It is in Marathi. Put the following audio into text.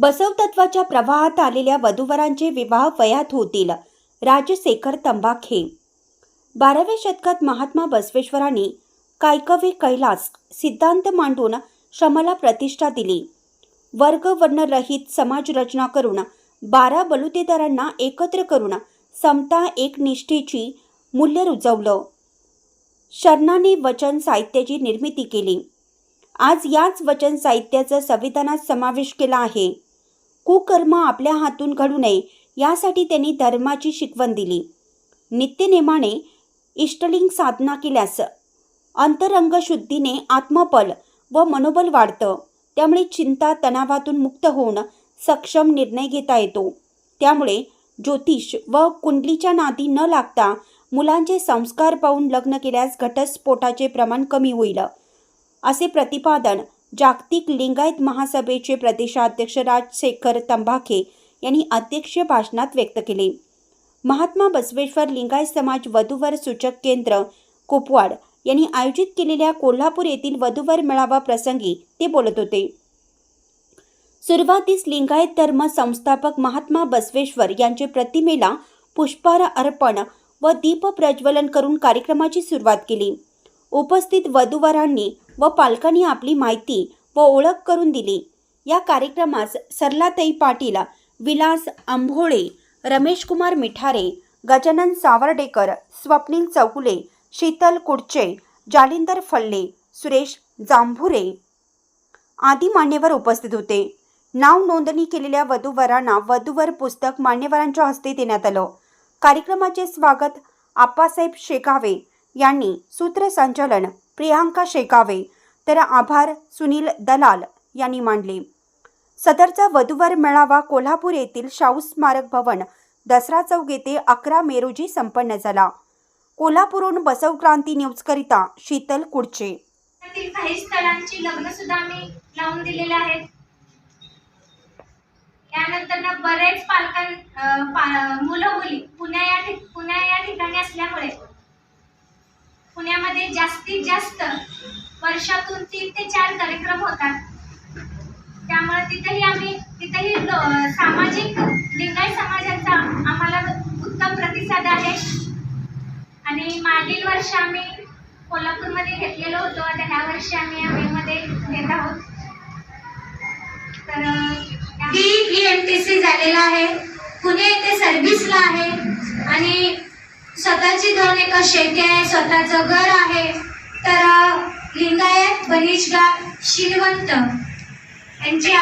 बसव तत्वाच्या प्रवाहात आलेल्या वधूवरांचे विवाह वयात होतील. राजशेखर तंबाखे बाराव्या शतकात महात्मा बसवेश्वरांनी कायकवे कैलास सिद्धांत मांडून श्रमाला प्रतिष्ठा दिली. वर्ग वर्णरहित समाज रचना करून बारा बलुतेदारांना एकत्र करून समता एकनिष्ठेची मूल्य रुजवलं. शरणाने वचन साहित्याची निर्मिती केली. आज याच वचन साहित्याचा संविधानात समावेश केला आहे. कुकर्म आपल्या हातून घडू नये यासाठी त्यांनी धर्माची शिकवण दिली. नित्यनेमाने इष्टलिंग साधना केल्यास अंतरंग शुद्धीने आत्मबल व मनोबल वाढतं. त्यामुळे चिंता तणावातून मुक्त होऊन सक्षम निर्णय घेता येतो. त्यामुळे ज्योतिष व कुंडलीच्या नादी न लागता मुलांचे संस्कार पाहून लग्न केल्यास घटस्फोटाचे प्रमाण कमी होईल. असे प्रतिपादन जागतिक लिंगायत महासभेचे प्रदेशाध्यक्ष राजशेखर तंबाखे यांनी अध्यक्षीय भाषणात व्यक्त केले. महात्मा बसवेश्वर लिंगायत समाज वधूवर सूचक केंद्र कुपवाड यांनी आयोजित केलेल्या कोल्हापूर येथील वधूवर मेळावा प्रसंगी ते बोलत होते. सुरुवातीस लिंगायत धर्म संस्थापक महात्मा बसवेश्वर यांचे प्रतिमेला पुष्पहार अर्पण व दीप प्रज्वलन करून कार्यक्रमाची सुरुवात केली. उपस्थित वधूवरांनी व पालकांनी आपली माहिती व ओळख करून दिली. या कार्यक्रमास सरलाताई पाटील विलास आंभोळे रमेशकुमार मिठारे गजानन सावर्डेकर स्वप्नील चौकुले शीतल कुडचे जालिंदर फल्ले सुरेश जांभुरे आदी मान्यवर उपस्थित होते. नाव नोंदणी केलेल्या वधूवरांना वधूवर पुस्तक मान्यवरांच्या हस्ते देण्यात आलं. कार्यक्रमाचे स्वागत आप्पासाहेब शेकावे यांनी सूत्रसंचालन प्रियांका शेकावे तर आभार सुनील दलाल यांनी मांडले. सदरचा वधूवर मेळावा कोल्हापूर येथील शाहू स्मारक भवन दसरा चौक येथे अकरा मे रोजी संपन्न झाला. कोल्हापूरहून बसव क्रांती न्यूजकरिता शीतल कुडचे. काही स्थळांची लग्न सुद्धा मी लावून दिलेले आहेत. यानंतर ना बरेच पालकां पुण्यामध्ये जास्तीत जास्त वर्षातून तीन ते चार कार्यक्रम होतात. त्यामुळे तिथेही आम्ही तिथेही सामाजिक लिंगायत समाजाचा आम्हाला उत्तम प्रतिसाद आहे. आणि मागील वर्ष आम्ही कोल्हापूरमध्ये घेतलेलो होतो. आता ह्या वर्षी आम्ही या मेमध्ये घेत आहोत. तर ही एम टी सी झालेला आहे. पुणे येथे सर्व्हिसला आहे आणि स्वतःची दोन एकर शेती आहे स्वतःचं घर आहे. तर लिंगायत बनिशगाव शिलवंत यांची